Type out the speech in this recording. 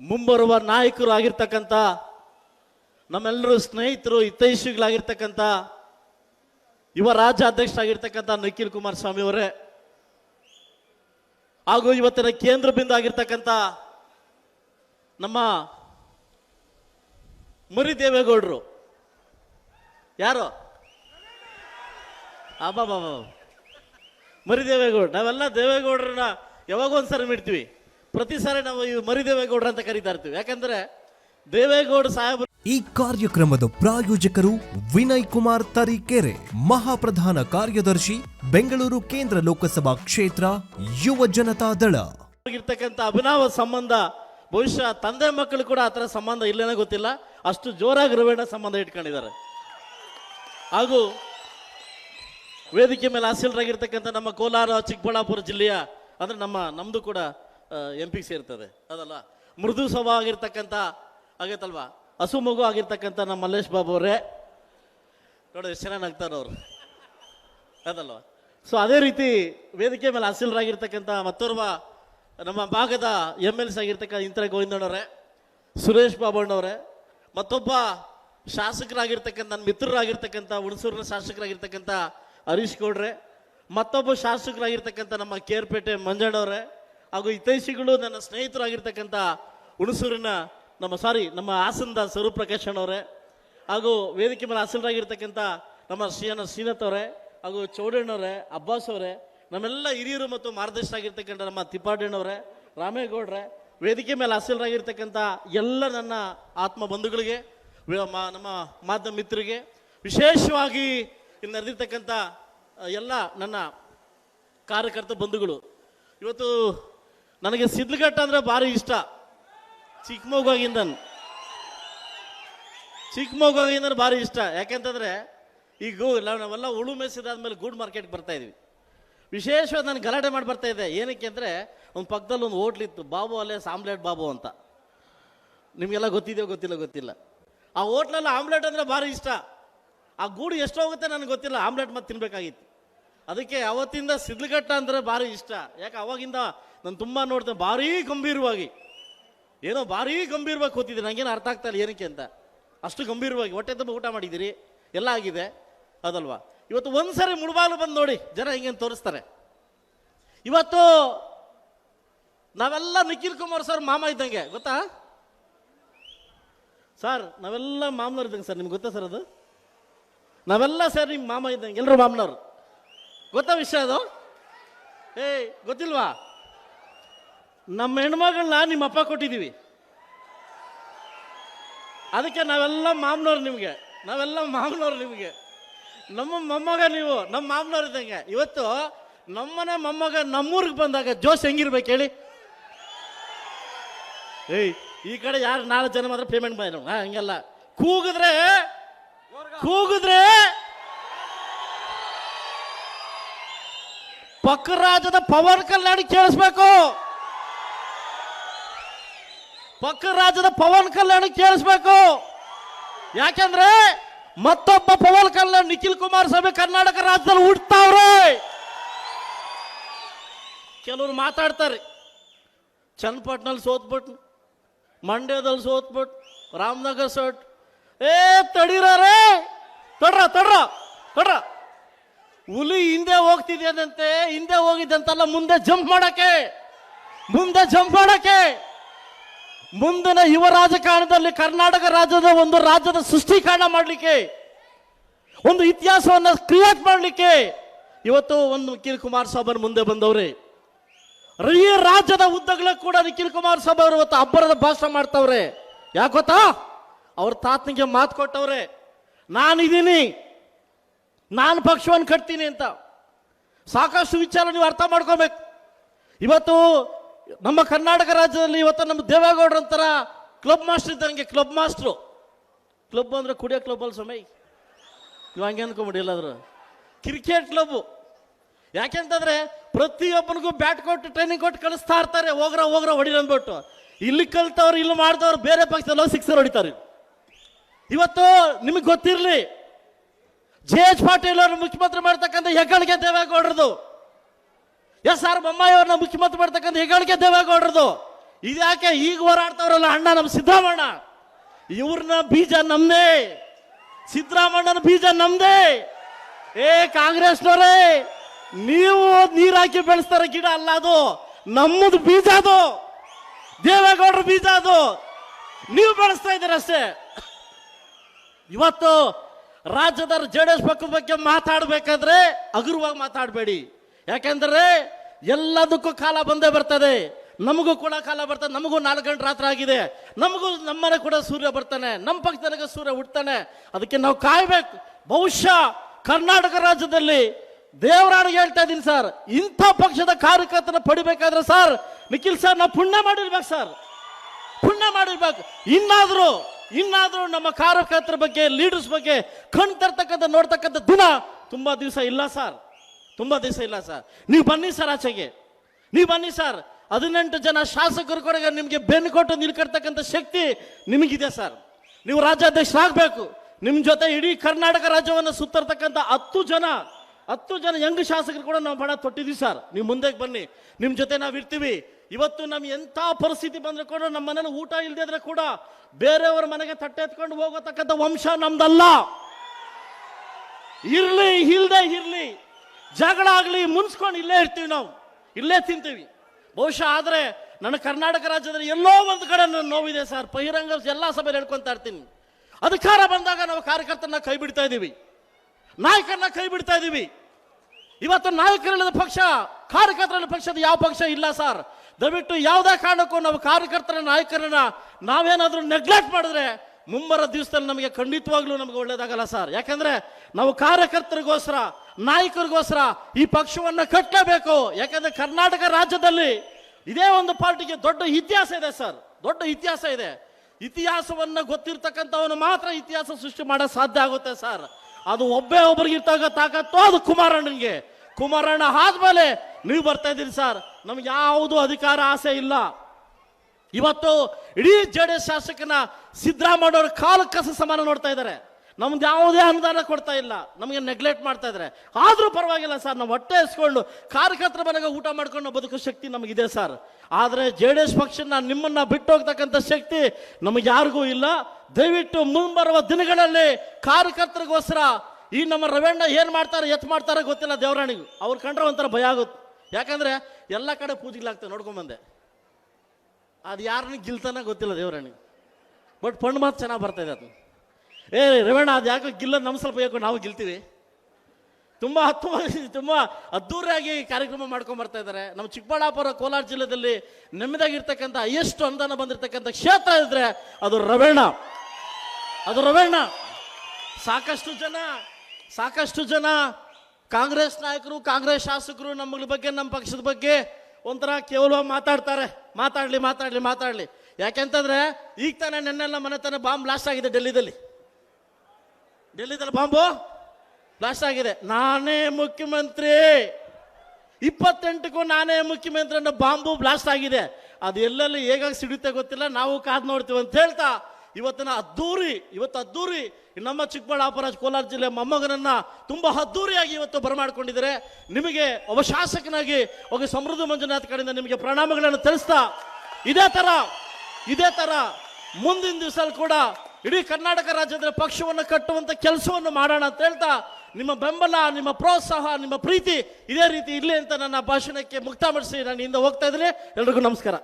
ಮುಂಬರುವ ನಾಯಕರು ಆಗಿರ್ತಕ್ಕಂಥ ನಮ್ಮೆಲ್ಲರೂ ಸ್ನೇಹಿತರು, ಹಿತೈಷಿಗಳಾಗಿರ್ತಕ್ಕಂಥ, ಯುವ ರಾಜ್ಯಾಧ್ಯಕ್ಷರಾಗಿರ್ತಕ್ಕಂಥ ನಿಖಿಲ್ ಕುಮಾರಸ್ವಾಮಿ ಅವರೇ, ಹಾಗೂ ಇವತ್ತಿನ ಕೇಂದ್ರ ಬಿಂದು ಆಗಿರ್ತಕ್ಕಂಥ ನಮ್ಮ ಮರಿ ದೇವೇಗೌಡರು ಯಾರು? ಅಬ್ಬಾ ಮರಿ ದೇವೇಗೌಡ ನಾವೆಲ್ಲ ದೇವೇಗೌಡರನ್ನ ಯಾವಾಗ ಒಂದ್ಸರಿ ಬಿಡ್ತೀವಿ ಪ್ರತಿ ಸಾರಿ ನಾವು ಈ ಮರಿ ದೇವೇಗೌಡರು ಅಂತ ಕರಿತಾ ಇರ್ತೀವಿ. ಯಾಕಂದ್ರೆ ದೇವೇಗೌಡ ಸಾಹೇಬರು ಈ ಕಾರ್ಯಕ್ರಮದ ಪ್ರಾಯೋಜಕರು ವಿನಯ್ ಕುಮಾರ್ ತರೀಕೆರೆ ಮಹಾಪ್ರಧಾನ ಕಾರ್ಯದರ್ಶಿ ಬೆಂಗಳೂರು ಕೇಂದ್ರ ಲೋಕಸಭಾ ಕ್ಷೇತ್ರ ಯುವ ಜನತಾ ದಳ. ಇರ್ತಕ್ಕಂಥ ಅಭಿನವ ಸಂಬಂಧ ಬಹುಶಃ ತಂದೆ ಮಕ್ಕಳು ಕೂಡ ಆ ಥರ ಸಂಬಂಧ ಇಲ್ಲೇನೋ ಗೊತ್ತಿಲ್ಲ. ಅಷ್ಟು ಜೋರಾಗಿ ರವೇಣ ಸಂಬಂಧ ಇಟ್ಕೊಂಡಿದ್ದಾರೆ. ಹಾಗೂ ವೇದಿಕೆ ಮೇಲೆ ಆಸೀಲರಾಗಿರ್ತಕ್ಕಂಥ ನಮ್ಮ ಕೋಲಾರ ಚಿಕ್ಕಬಳ್ಳಾಪುರ ಜಿಲ್ಲೆಯ ಅಂದ್ರೆ ನಮ್ಮ ನಮ್ದು ಕೂಡ ಎಂ ಪಿ ಸೇರ್ತದೆ ಅದಲ್ಲ, ಮೃದು ಸ್ವಭಾವ ಆಗಿರ್ತಕ್ಕಂಥ ಆಗೈತಲ್ವಾ? ಹಸು ಮಗು ಆಗಿರ್ತಕ್ಕಂಥ ನಮ್ಮ ಮಲ್ಲೇಶ್ ಬಾಬು ಅವರೇ. ನೋಡಿ, ಎಷ್ಟು ಚೆನ್ನಾಗಿ ನಗ್ತಾರೆ ಅವರು. ಅದಲ್ವಾ? ಸೊ ಅದೇ ರೀತಿ ವೇದಿಕೆ ಮೇಲೆ ಹಸಿಲರಾಗಿರ್ತಕ್ಕಂಥ ಮತ್ತೋರ್ವ ನಮ್ಮ ಭಾಗದ ಎಂ ಎಲ್ ಸಿ ಆಗಿರ್ತಕ್ಕಂಥ ಇಂತರ ಗೋವಿಂದಣ್ಣವರೇ, ಸುರೇಶ್ ಬಾಬಣ್ಣವರೇ ಮತ್ತೊಬ್ಬ ಶಾಸಕರಾಗಿರ್ತಕ್ಕಂಥ, ನನ್ನ ಮಿತ್ರರಾಗಿರ್ತಕ್ಕಂಥ, ಹುಣಸೂರಿನ ಶಾಸಕರಾಗಿರ್ತಕ್ಕಂಥ ಹರೀಶ್ ಗೌಡ್ರೆ, ಮತ್ತೊಬ್ಬ ಶಾಸಕರಾಗಿರ್ತಕ್ಕಂಥ ನಮ್ಮ ಕೇರ್ಪೇಟೆ ಮಂಜಣ್ಣವರೇ ಹಾಗೂ ಹಿತೈಷಿಗಳು ನನ್ನ ಸ್ನೇಹಿತರಾಗಿರ್ತಕ್ಕಂಥ ಹುಣಸೂರಿನ ನಮ್ಮ ಸಾರಿ ನಮ್ಮ ಹಾಸನದ ಸ್ವರೂಪ್ ಪ್ರಕಾಶ್ ಅಣ್ಣವರೇ, ಹಾಗೂ ವೇದಿಕೆ ಮೇಲೆ ಹಾಸನರಾಗಿರ್ತಕ್ಕಂಥ ನಮ್ಮ ಶ್ರೀಯನ ಶ್ರೀನಾಥ್ ಅವರೇ, ಹಾಗೂ ಚೌಡಣ್ಣವರೇ ಅಬ್ಬಾಸ್ ಅವರೇ, ನಮ್ಮೆಲ್ಲ ಹಿರಿಯರು ಮತ್ತು ಮಾರ್ಗದರ್ಶಕರಾಗಿರ್ತಕ್ಕಂಥ ನಮ್ಮ ತಿಪ್ಪಾಡಣ್ಣವರೇ ರಾಮೇಗೌಡ್ರೆ, ವೇದಿಕೆ ಮೇಲೆ ಹಾಸನರಾಗಿರ್ತಕ್ಕಂಥ ಎಲ್ಲ ನನ್ನ ಆತ್ಮ ಬಂಧುಗಳಿಗೆ ನಮ್ಮ ಮಾಧ್ಯಮ ಮಿತ್ರರಿಗೆ, ವಿಶೇಷವಾಗಿ ಇಲ್ಲಿ ನಡೆದಿರ್ತಕ್ಕಂಥ ಎಲ್ಲ ನನ್ನ ಕಾರ್ಯಕರ್ತ ಬಂಧುಗಳು. ಇವತ್ತು ನನಗೆ ಸಿದ್ಲಘಟ್ಟ ಅಂದರೆ ಭಾರಿ ಇಷ್ಟ. ಚಿಕ್ಕ ಮಗುವಾಗಿಂದ ಚಿಕ್ಕ ಮಗುವಾಗಿಂದ ಭಾರಿ ಇಷ್ಟ. ಯಾಕೆಂತಂದ್ರೆ ಈಗ ನಾವು- ನಾವೆಲ್ಲ ಉಳು ಮೇಸಿದಾದ್ಮೇಲೆ ಗೂಡ್ ಮಾರ್ಕೆಟ್ಗೆ ಬರ್ತಾ ಇದ್ವಿ. ವಿಶೇಷವಾಗಿ ನಾನು ಗಲಾಟೆ ಮಾಡಿ ಬರ್ತಾ ಇದ್ದೆ. ಏನಕ್ಕೆ ಅಂದರೆ, ಒಂದು ಪಕ್ಕದಲ್ಲಿ ಒಂದು ಹೋಟ್ಲಿತ್ತು ಬಾಬು ಅಲ್ಲೇ ಆಮ್ಲೆಟ್ ಬಾಬು ಅಂತ. ನಿಮಗೆಲ್ಲ ಗೊತ್ತಿದೆಯೋ ಗೊತ್ತಿಲ್ಲ ಗೊತ್ತಿಲ್ಲ. ಆ ಹೋಟ್ಲಲ್ಲಿ ಆಮ್ಲೆಟ್ ಅಂದರೆ ಭಾರಿ ಇಷ್ಟ. ಆ ಗೂಡು ಎಷ್ಟು ಹೋಗುತ್ತೆ ನನಗೆ ಗೊತ್ತಿಲ್ಲ. ಆಮ್ಲೆಟ್ ಮತ್ತೆ ತಿನ್ನಬೇಕಾಗಿತ್ತು ಅದಕ್ಕೆ ಅವತ್ತಿಂದ ಸಿದ್ಲಘಟ್ಟ ಅಂದರೆ ಭಾರಿ ಇಷ್ಟ. ಯಾಕೆ, ಅವಾಗಿಂದ ನಾನು ತುಂಬ ನೋಡ್ತೇನೆ, ಭಾರೀ ಗಂಭೀರವಾಗಿ. ಏನೋ ಭಾರಿ ಗಂಭೀರವಾಗಿ ಕೂತಿದ್ದೆ ನನಗೇನು ಅರ್ಥ ಆಗ್ತಾ ಇಲ್ಲ ಏನಕ್ಕೆ ಅಂತ. ಅಷ್ಟು ಗಂಭೀರವಾಗಿ, ಹೊಟ್ಟೆ ತುಂಬ ಊಟ ಮಾಡಿದ್ದೀರಿ, ಎಲ್ಲ ಆಗಿದೆ, ಅದಲ್ವಾ? ಇವತ್ತು ಒಂದ್ಸರಿ ಮುಳುಬಾಲು ಬಂದು ನೋಡಿ, ಜನ ಹಿಂಗೇನು ತೋರಿಸ್ತಾರೆ. ಇವತ್ತು ನಾವೆಲ್ಲ ನಿಖಿಲ್ ಕುಮಾರ್ ಸರ್ ಮಾಮ ಇದ್ದಂಗೆ, ಗೊತ್ತಾ? ಸರ್, ನಾವೆಲ್ಲ ಮಾಮನವ್ರು ಇದ್ದಂಗೆ ಸರ್, ನಿಮ್ಗೆ ಗೊತ್ತಾ ಸರ್ ಅದು? ನಾವೆಲ್ಲ ಸರ್ ನಿಮ್ಮ ಮಾಮ ಇದ್ದಂಗೆ ಎಲ್ಲರೂ ಮಾಮನವ್ರು. ಗೊತ್ತಾ ವಿಷಯ ಅದು? ಏಯ್, ಗೊತ್ತಿಲ್ವಾ? ನಮ್ಮ ಹೆಣ್ಮಗಳನ್ನ ನಿಮ್ಮ ಅಪ್ಪ ಕೊಟ್ಟಿದ್ದೀವಿ. ಅದಕ್ಕೆ ನಾವೆಲ್ಲ ಮಾಮನವ್ರು ನಿಮಗೆ. ನಾವೆಲ್ಲ ಮಾಮನವ್ರು ನಿಮಗೆ. ನಮ್ಮ ಮೊಮ್ಮಗ ನೀವು, ನಮ್ಮ ಮಾಮನವ್ರು ಇದ್ದಂಗೆ. ಇವತ್ತು ನಮ್ಮನೆ ಮೊಮ್ಮಗ ನಮ್ಮೂರಿಗೆ ಬಂದಾಗ ಜೋಶ್ ಹೆಂಗಿರ್ಬೇಕು ಹೇಳಿ? ಏಯ್, ಈ ಕಡೆ ಯಾರು ನಾಲ್ಕು ಜನ ಮಾತ್ರ ಪೇಮೆಂಟ್ ಮಾಡಿ ಹಂಗೆಲ್ಲ. ಕೂಗಿದ್ರೆ ಕೂಗಿದ್ರೆ ಪಕ್ಕ ರಾಜ್ಯದ ಪವರ್ ಕಲ್ಯಾಣ ಕೇಳಿಸ್ಬೇಕು. ಪಕ್ಕ ರಾಜ್ಯದ ಪವನ್ ಕಲ್ಯಾಣ ಕೇಳಿಸ್ಬೇಕು. ಯಾಕಂದ್ರೆ ಮತ್ತೊಬ್ಬ ಪವನ್ ಕಲ್ಯಾಣ್ ನಿಖಿಲ್ ಕುಮಾರಸ್ವಾಮಿ ಕರ್ನಾಟಕ ರಾಜ್ಯದಲ್ಲಿ ಹುಡ್ತಾವ್ರೆ ಕೆಲವ್ರು ಮಾತಾಡ್ತಾರೆ. ಚನ್ನಪಟ್ಟಣಲ್ಲಿ ಸೋತ್ಬಿಟ್ಟು ಮಂಡ್ಯದಲ್ಲಿ ಸೋತ್ಬಿಟ್ಟು ರಾಮನಗರ ಸೋಟ್ ಏ ತಡೀರೇ ತಡ್ರ ತಡ್ರ ತಡ್ರ. ಹುಲಿ ಹಿಂದೆ ಹೋಗ್ತಿದ್ಯದಂತೆ ಹಿಂದೆ ಹೋಗಿದ್ದಂತಲ್ಲ ಮುಂದೆ ಜಂಪ್ ಮಾಡಕ್ಕೆ, ಮುಂದೆ ಜಂಪ್ ಮಾಡಕ್ಕೆ. ಮುಂದಿನ ಯುವ ರಾಜಕಾರಣದಲ್ಲಿ ಕರ್ನಾಟಕ ರಾಜ್ಯದ ಒಂದು ರಾಜ್ಯದ ಸೃಷ್ಟೀಕರಣ ಮಾಡಲಿಕ್ಕೆ, ಒಂದು ಇತಿಹಾಸವನ್ನು ಕ್ರಿಯೇಟ್ ಮಾಡಲಿಕ್ಕೆ ಇವತ್ತು ಒಂದು ನಿಖಿಲ್ ಕುಮಾರಸ್ವಾಮಿ ಮುಂದೆ ಬಂದವ್ರೆ. ಈ ರಾಜ್ಯದ ಉದ್ದಗಲ ಕೂಡ ನಿಖಿಲ್ ಕುಮಾರ್ ಅವರು ಇವತ್ತು ಅಬ್ಬರದ ಭಾಷಣ ಮಾಡ್ತವ್ರೆ. ಯಾಕೆ ಗೊತ್ತಾ? ಅವ್ರ ತಾತನಿಗೆ ಮಾತು ಕೊಟ್ಟವ್ರೆ. ನಾನಿದ್ದೀನಿ, ನಾನು ಪಕ್ಷವನ್ನು ಕಟ್ತೀನಿ ಅಂತ. ಸಾಕಷ್ಟು ವಿಚಾರ ನೀವು ಅರ್ಥ ಮಾಡ್ಕೋಬೇಕು. ಇವತ್ತು ನಮ್ಮ ಕರ್ನಾಟಕ ರಾಜ್ಯದಲ್ಲಿ ಇವತ್ತು ನಮ್ಮ ದೇವೇಗೌಡರ ಅಂತಾರ ಕ್ಲಬ್ ಮಾಸ್ಟರ್ ಇದ್ದಂಗೆ ಕ್ಲಬ್ ಮಾಸ್ಟ್ರು ಕ್ಲಬ್ ಅಂದರೆ ಕುಡಿಯೋ ಕ್ಲಬ್ ಅಲ್ಲಿ ಸ್ವಾಮಿ. ನೀವು ಹಂಗೆ ಅನ್ಕೊಂಬಿಡಿ ಇಲ್ಲಾದ್ರು ಕ್ರಿಕೆಟ್ ಕ್ಲಬ್ಬು ಯಾಕೆಂತಂದ್ರೆ ಪ್ರತಿಯೊಬ್ಬನಿಗೂ ಬ್ಯಾಟ್ ಕೊಟ್ಟು ಟ್ರೈನಿಂಗ್ ಕೊಟ್ಟು ಕಳಿಸ್ತಾ ಇರ್ತಾರೆ, ಹೋಗ್ರ ಹೋಗ್ರ ಹೊಡಿರಿ ಅಂದ್ಬಿಟ್ಟು. ಇಲ್ಲಿ ಕಲ್ತವ್ರು, ಇಲ್ಲಿ ಮಾಡಿದವ್ರು ಬೇರೆ ಪಕ್ಷದಲ್ಲಿ ಸಿಕ್ಸರ್ ಹೊಡಿತಾರೆ. ಇವತ್ತು ನಿಮಗೆ ಗೊತ್ತಿರಲಿ, ಜೆ ಎಚ್ ಪಾಟೀಲ್ ಅವರು ಮುಖ್ಯಮಂತ್ರಿ ಮಾಡ್ತಕ್ಕಂಥ ಹೆಗ್ಗಳಿಕೆ ದೇವೇಗೌಡರದು ಎಸ್ ಆರ್ ಬೊಮ್ಮಾಯಿ ಅವ್ರನ್ನ ಮುಖ್ಯಮಂತ್ರಿ ಮಾಡ್ತಕ್ಕಂಥ ಹೆಗ್ಗಳಿಕೆ ದೇವೇಗೌಡರದು ಇದ್ಯಾಕೆ ಈಗ ಹೋರಾಡ್ತಾವ್ರಲ್ಲ ಅಣ್ಣ ನಮ್ಮ ಸಿದ್ದರಾಮಣ್ಣ ಇವ್ರನ್ನ ಬೀಜ ನಮ್ದೇ. ಸಿದ್ದರಾಮಣ್ಣನ ಬೀಜ ನಮ್ದೇ. ಏ, ಕಾಂಗ್ರೆಸ್ನವರೇ, ನೀವು ನೀರ್ ಹಾಕಿ ಬೆಳೆಸ್ತಾರ ಗಿಡ ಅಲ್ಲ ಅದು. ನಮ್ಮದು ಬೀಜ ಅದು. ದೇವೇಗೌಡರ ಬೀಜ ಅದು. ನೀವು ಬೆಳೆಸ್ತಾ ಇದ್ದೀರ ಅಷ್ಟೇ. ಇವತ್ತು ರಾಜ್ಯದ ಜೆ ಡಿ ಬಗ್ಗೆ ಮಾತಾಡಬೇಕಾದ್ರೆ ಹಗುರವಾಗಿ ಮಾತಾಡಬೇಡಿ. ಯಾಕೆಂದ್ರೆ ಎಲ್ಲದಕ್ಕೂ ಕಾಲ ಬಂದೇ ಬರ್ತದೆ. ನಮಗೂ ಕೂಡ ಕಾಲ ಬರ್ತದೆ. ನಮಗೂ ನಾಲ್ಕು ಗಂಟೆ ರಾತ್ರಿ ಆಗಿದೆ. ನಮಗೂ ನಮ್ಮನೆ ಕೂಡ ಸೂರ್ಯ ಬರ್ತಾನೆ. ನಮ್ಮ ಪಕ್ಷದಲ್ಲಿಗೆ ಸೂರ್ಯ ಹುಡ್ತಾನೆ ಅದಕ್ಕೆ ನಾವು ಕಾಯಬೇಕು. ಬಹುಶಃ ಕರ್ನಾಟಕ ರಾಜ್ಯದಲ್ಲಿ ದೇವರಾಣಿಗೆ ಹೇಳ್ತಾ ಇದ್ದೀನಿ ಸರ್. ಇಂಥ ಪಕ್ಷದ ಕಾರ್ಯಕರ್ತನ ಪಡಿಬೇಕಾದ್ರೆ ಸರ್, ನಿಖಿಲ್ ಸರ್, ನಾವು ಪುಣ್ಯ ಮಾಡಿರ್ಬೇಕು ಸರ್. ಪುಣ್ಯ ಮಾಡಿರ್ಬೇಕು. ಇನ್ನಾದ್ರೂ ಇನ್ನಾದ್ರೂ ನಮ್ಮ ಕಾರ್ಯಕರ್ತರ ಬಗ್ಗೆ ಲೀಡರ್ಸ್ ಬಗ್ಗೆ ಕಣ್ ತರ್ತಕ್ಕಂಥ, ನೋಡ್ತಕ್ಕಂಥ ದಿನ ತುಂಬಾ ದಿವಸ ಇಲ್ಲ ಸರ್. ತುಂಬಾ ದಿವಸ ಇಲ್ಲ ಸರ್. ನೀವು ಬನ್ನಿ ಸರ್ ಆಚೆಗೆ. ನೀವು ಬನ್ನಿ ಸರ್. ಹದಿನೆಂಟು ಜನ ಶಾಸಕರು ಕೂಡ ನಿಮಗೆ ಬೆನ್ನು ಕೊಟ್ಟು ನಿಲ್ಕರ್ತಕ್ಕಂಥ ಶಕ್ತಿ ನಿಮಗಿದೆ ಸರ್. ನೀವು ರಾಜ್ಯಾಧ್ಯಕ್ಷರಾಗಬೇಕು. ನಿಮ್ಮ ಜೊತೆ ಇಡೀ ಕರ್ನಾಟಕ ರಾಜ್ಯವನ್ನು ಸುತ್ತರ್ತಕ್ಕಂಥ ಹತ್ತು ಜನ ಹತ್ತು ಜನ ಯಂಗ್ ಶಾಸಕರು ಕೂಡ ನಾವು ಬಹಳ ತೊಟ್ಟಿದ್ದೀವಿ ಸರ್. ನೀವು ಮುಂದೆ ಬನ್ನಿ. ನಿಮ್ಮ ಜೊತೆ ನಾವು ಇರ್ತೀವಿ. ಇವತ್ತು ನಮ್ಗೆ ಎಂಥ ಪರಿಸ್ಥಿತಿ ಬಂದ್ರೆ ಕೂಡ ನಮ್ಮ ಮನೇಲಿ ಊಟ ಇಲ್ಲದೆ ಇದ್ರೆ ಕೂಡ ಬೇರೆಯವರ ಮನೆಗೆ ತಟ್ಟೆ ಎತ್ಕೊಂಡು ಹೋಗತಕ್ಕಂಥ ವಂಶ ನಮ್ದಲ್ಲ. ಇರಲಿ ಇಲ್ಲದೆ ಇರ್ಲಿ. ಜಗಳ ಆಗಲಿ, ಮುನ್ಸ್ಕೊಂಡು ಇಲ್ಲೇ ಇರ್ತೀವಿ ನಾವು. ಇಲ್ಲೇ ತಿಂತೀವಿ. ಬಹುಶಃ ಆದರೆ ನನ್ನ ಕರ್ನಾಟಕ ರಾಜ್ಯದಲ್ಲಿ ಎಲ್ಲೋ ಒಂದು ಕಡೆ ನನ್ನ ನೋವಿದೆ ಸರ್. ಬಹಿರಂಗ ಎಲ್ಲ ಸಭೆ ಹೇಳ್ಕೊತ ಇರ್ತೀನಿ. ಅಧಿಕಾರ ಬಂದಾಗ ನಾವು ಕಾರ್ಯಕರ್ತರನ್ನ ಕೈ ಬಿಡ್ತಾ ಇದ್ದೀವಿ ನಾಯಕರನ್ನ ಕೈ ಬಿಡ್ತಾ ಇದ್ದೀವಿ ಇವತ್ತು ನಾಯಕರಿಲ್ಲದ ಪಕ್ಷ ಕಾರ್ಯಕರ್ತರ ಪಕ್ಷದ ಯಾವ ಪಕ್ಷ ಇಲ್ಲ ಸರ್. ದಯವಿಟ್ಟು ಯಾವುದೇ ಕಾರಣಕ್ಕೂ ನಾವು ಕಾರ್ಯಕರ್ತರ ನಾಯಕರನ್ನ ನಾವೇನಾದರೂ ನೆಗ್ಲೆಕ್ಟ್ ಮಾಡಿದ್ರೆ ಮುಂಬರ ದಿವಸದಲ್ಲಿ ನಮಗೆ ಖಂಡಿತವಾಗ್ಲೂ ನಮಗೆ ಒಳ್ಳೇದಾಗಲ್ಲ ಸರ್. ಯಾಕಂದ್ರೆ ನಾವು ಕಾರ್ಯಕರ್ತರಿಗೋಸ್ಕರ, ನಾಯಕರಿಗೋಸ್ಕರ ಈ ಪಕ್ಷವನ್ನ ಕಟ್ಟಲೇಬೇಕು. ಯಾಕಂದ್ರೆ ಕರ್ನಾಟಕ ರಾಜ್ಯದಲ್ಲಿ ಇದೇ ಒಂದು ಪಾರ್ಟಿಗೆ ದೊಡ್ಡ ಇತಿಹಾಸ ಇದೆ ಸರ್. ದೊಡ್ಡ ಇತಿಹಾಸ ಇದೆ. ಇತಿಹಾಸವನ್ನ ಗೊತ್ತಿರ್ತಕ್ಕಂಥವನು ಮಾತ್ರ ಇತಿಹಾಸ ಸೃಷ್ಟಿ ಮಾಡೋ ಸಾಧ್ಯ ಆಗುತ್ತೆ ಸರ್. ಅದು ಒಬ್ಬೇ ಒಬ್ಬರಿಗೆ ಇರ್ತಾಗ ತಾಕತ್ತು ಅದು ಕುಮಾರಣ್ಣನಿಗೆ. ಕುಮಾರಣ್ಣ ಆದ್ಮೇಲೆ ನೀವು ಬರ್ತಾ ಇದ್ದೀರಿ ಸರ್. ನಮ್ಗೆ ಯಾವುದು ಅಧಿಕಾರ, ಆಸೆ ಇಲ್ಲ. ಇವತ್ತು ಇಡೀ ಜೆ ಶಾಸಕನ ಸಿದ್ದರಾಮಯ್ಯವ್ರ ಕಾಲು ಕಸ ಸಮಾನ ನೋಡ್ತಾ ಇದ್ದಾರೆ. ನಮ್ದು ಯಾವುದೇ ಅನುದಾನ ಕೊಡ್ತಾ ಇಲ್ಲ. ನಮಗೆ ನೆಗ್ಲೆಕ್ಟ್ ಮಾಡ್ತಾ ಇದ್ದಾರೆ. ಆದರೂ ಪರವಾಗಿಲ್ಲ ಸರ್, ನಾವು ಹೊಟ್ಟೆ ಇಸ್ಕೊಂಡು ಕಾರ್ಯಕರ್ತರ ಮನೆಗೆ ಊಟ ಮಾಡ್ಕೊಂಡು ಬದುಕೋ ಶಕ್ತಿ ನಮಗಿದೆ ಸರ್. ಆದರೆ ಜೆ ಡಿ ಎಸ್ ಪಕ್ಷನ ನಿಮ್ಮನ್ನ ಬಿಟ್ಟು ಹೋಗ್ತಕ್ಕಂಥ ಶಕ್ತಿ ನಮಗೆ ಯಾರಿಗೂ ಇಲ್ಲ. ದಯವಿಟ್ಟು ಮುಂಬರುವ ದಿನಗಳಲ್ಲಿ ಕಾರ್ಯಕರ್ತರಿಗೋಸ್ಕರ ಈ ನಮ್ಮ ರವೆಣ್ಣ ಏನು ಮಾಡ್ತಾರೆ, ಎತ್ ಮಾಡ್ತಾರೆ ಗೊತ್ತಿಲ್ಲ ದೇವರಾಣಿಗೂ. ಅವ್ರು ಕಂಡ್ರೆ ಒಂಥರ ಭಯ ಆಗುತ್ತೆ. ಯಾಕಂದ್ರೆ ಎಲ್ಲ ಕಡೆ ಪೂಜೆಗಳಾಗ್ತವೆ ನೋಡ್ಕೊಂಬಂದೆ ಅದು ಯಾರನ್ನ ಗಿಲ್ತಾನ ಗೊತ್ತಿಲ್ಲ ದೇವರಾಣಿಗೆ. ಬಟ್ ಪಣ್ಣು ಮಾತು ಚೆನ್ನಾಗಿ ಬರ್ತಾಯಿದೆ ಅದು. ಏ, ರೇವಣ್ಣ, ಅದು ಯಾಕೆ ಗಿಲ್ಲ ನಮ್ಮ ಸ್ವಲ್ಪ ಯಾಕೋ ನಾವು ಗೆಲ್ತೀವಿ. ತುಂಬ ತುಂಬ ತುಂಬ ಅದ್ದೂರಿಯಾಗಿ ಕಾರ್ಯಕ್ರಮ ಮಾಡ್ಕೊಂಡು ಬರ್ತಾ ಇದ್ದಾರೆ. ನಮ್ಮ ಚಿಕ್ಕಬಳ್ಳಾಪುರ ಕೋಲಾರ ಜಿಲ್ಲೆಯಲ್ಲಿ ನೆಮ್ಮದಿಯಾಗಿರ್ತಕ್ಕಂಥ ಎಷ್ಟು ಅನುದಾನ ಬಂದಿರತಕ್ಕಂಥ ಕ್ಷೇತ್ರ ಇದ್ರೆ ಅದು ರವೇಣ ಅದು ರವೇಣ ಸಾಕಷ್ಟು ಜನ ಸಾಕಷ್ಟು ಜನ ಕಾಂಗ್ರೆಸ್ ನಾಯಕರು, ಕಾಂಗ್ರೆಸ್ ಶಾಸಕರು ನಮ್ಮ ಬಗ್ಗೆ, ನಮ್ಮ ಪಕ್ಷದ ಬಗ್ಗೆ ಒಂಥರ ಕೇವಲ ಮಾತಾಡ್ತಾರೆ. ಮಾತಾಡಲಿ ಮಾತಾಡಲಿ, ಮಾತಾಡ್ಲಿ. ಯಾಕೆಂತಂದ್ರೆ ಈಗ ತಾನೇ ನೆನ್ನೆಲ್ಲ ಮನೆ ತಾನೇ ಬಾಂಬ್ ಬ್ಲಾಸ್ಟ್ ಆಗಿದೆ ಡೆಲ್ಲಿದಲ್ಲಿ. ಡೆಲ್ಲಿದಲ್ಲಿ ಬಾಂಬು ಬ್ಲಾಸ್ಟ್ ಆಗಿದೆ. ನಾನೇ ಮುಖ್ಯಮಂತ್ರಿ. ಇಪ್ಪತ್ತೆಂಟಕ್ಕೂ ನಾನೇ ಮುಖ್ಯಮಂತ್ರಿ ಅನ್ನೋ ಬಾಂಬು ಬ್ಲಾಸ್ಟ್ ಆಗಿದೆ. ಅದು ಎಲ್ಲೆಲ್ಲಿ ಹೇಗಾಗಿ ಸಿಡುತ್ತೆ ಗೊತ್ತಿಲ್ಲ. ನಾವು ಕಾದು ನೋಡ್ತೀವಿ ಅಂತ ಹೇಳ್ತಾ ಇವತ್ತಿನ ಅದ್ದೂರಿ, ಇವತ್ತು ಅದ್ದೂರಿ ನಮ್ಮ ಚಿಕ್ಕಬಳ್ಳಾಪುರ, ಕೋಲಾರ ಜಿಲ್ಲೆ ಮೊಮ್ಮಗನನ್ನ ತುಂಬ ಅದ್ದೂರಿಯಾಗಿ ಇವತ್ತು ಬರಮಾಡ್ಕೊಂಡಿದ್ದಾರೆ. ನಿಮಗೆ ಒಬ್ಬ ಶಾಸಕನಾಗಿ ಒಬ್ಬ ಸಮೃದ್ಧ ಮಂಜುನಾಥ್ ಕಡೆಯಿಂದ ನಿಮಗೆ ಪ್ರಣಾಮಗಳನ್ನು ತಿಳಿಸ್ತಾ ಇದೇ ತರ ಇದೇ ತರ ಮುಂದಿನ ದಿವಸ ಕೂಡ ಇಡೀ ಕರ್ನಾಟಕ ರಾಜ್ಯದ ಪಕ್ಷವನ್ನು ಕಟ್ಟುವಂತ ಕೆಲಸವನ್ನು ಮಾಡೋಣ ಅಂತ ಹೇಳ್ತಾ ನಿಮ್ಮ ಬೆಂಬಲ, ನಿಮ್ಮ ಪ್ರೋತ್ಸಾಹ, ನಿಮ್ಮ ಪ್ರೀತಿ ಇದೇ ರೀತಿ ಇರಲಿ ಅಂತ ನನ್ನ ಭಾಷಣಕ್ಕೆ ಮುಕ್ತಾಮಡಿಸಿ ನಾನು ಹಿಂದೆ ಹೋಗ್ತಾ ಇದ್ದೀನಿ. ಎಲ್ರಿಗೂ ನಮಸ್ಕಾರ.